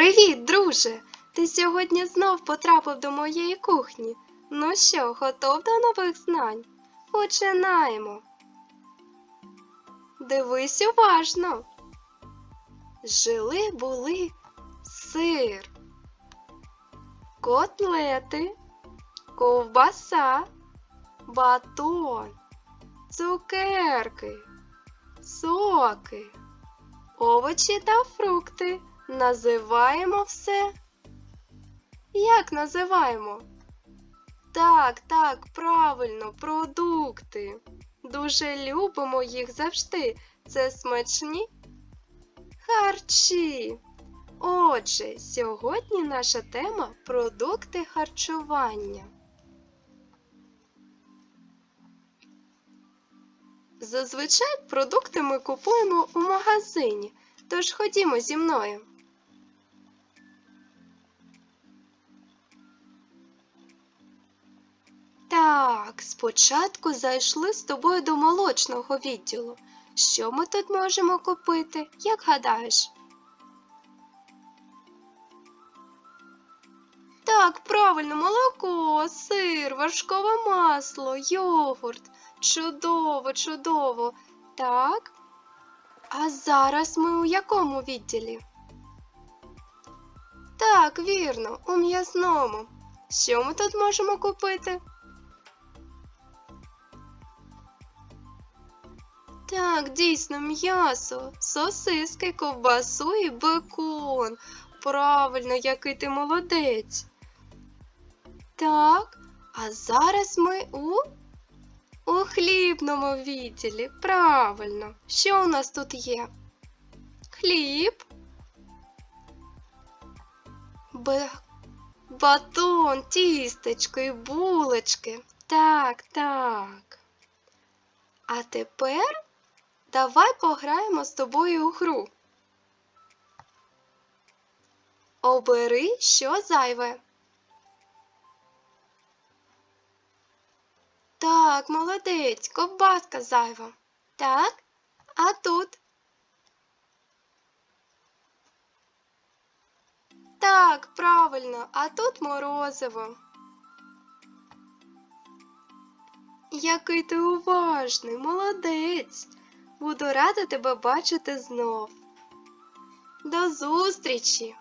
Привіт, друже! Ти сьогодні знов потрапив до моєї кухні. Ну що, готов до нових знань? Починаємо. Дивись уважно. Жили були сир, котлети, ковбаса, батон, цукерки, соки, овочі та фрукти. Називаємо все. Як називаємо? Так, так, правильно, продукти. Дуже любимо їх завжди. Це смачні харчі. Отже, сьогодні наша тема продукти харчування. Зазвичай продукти ми купуємо у магазині, тож ходімо зі мною. Так, спочатку зайшли з тобою до молочного відділу. Що ми тут можемо купити, як гадаєш? Так, правильно, молоко, сир, вершкове масло, йогурт. Чудово, чудово. Так. А зараз ми у якому відділі? Так, вірно, у м'ясному. Що ми тут можемо купити? Так, дійсно, м'ясо, сосиски, ковбасу і бекон. Правильно, який ти молодець. Так, а зараз ми у, у хлібному відділі. Правильно. Що у нас тут є? Хліб. Б... Батон, тістечко і булочки. Так, так. А тепер давай пограємо з тобою у гру. Обери, що зайве. Так, молодець, ковбаска зайва. Так, а тут? Так, правильно, а тут морозиво. Який ти уважний, молодець. Буду рада тебе бачити знов. До зустрічі!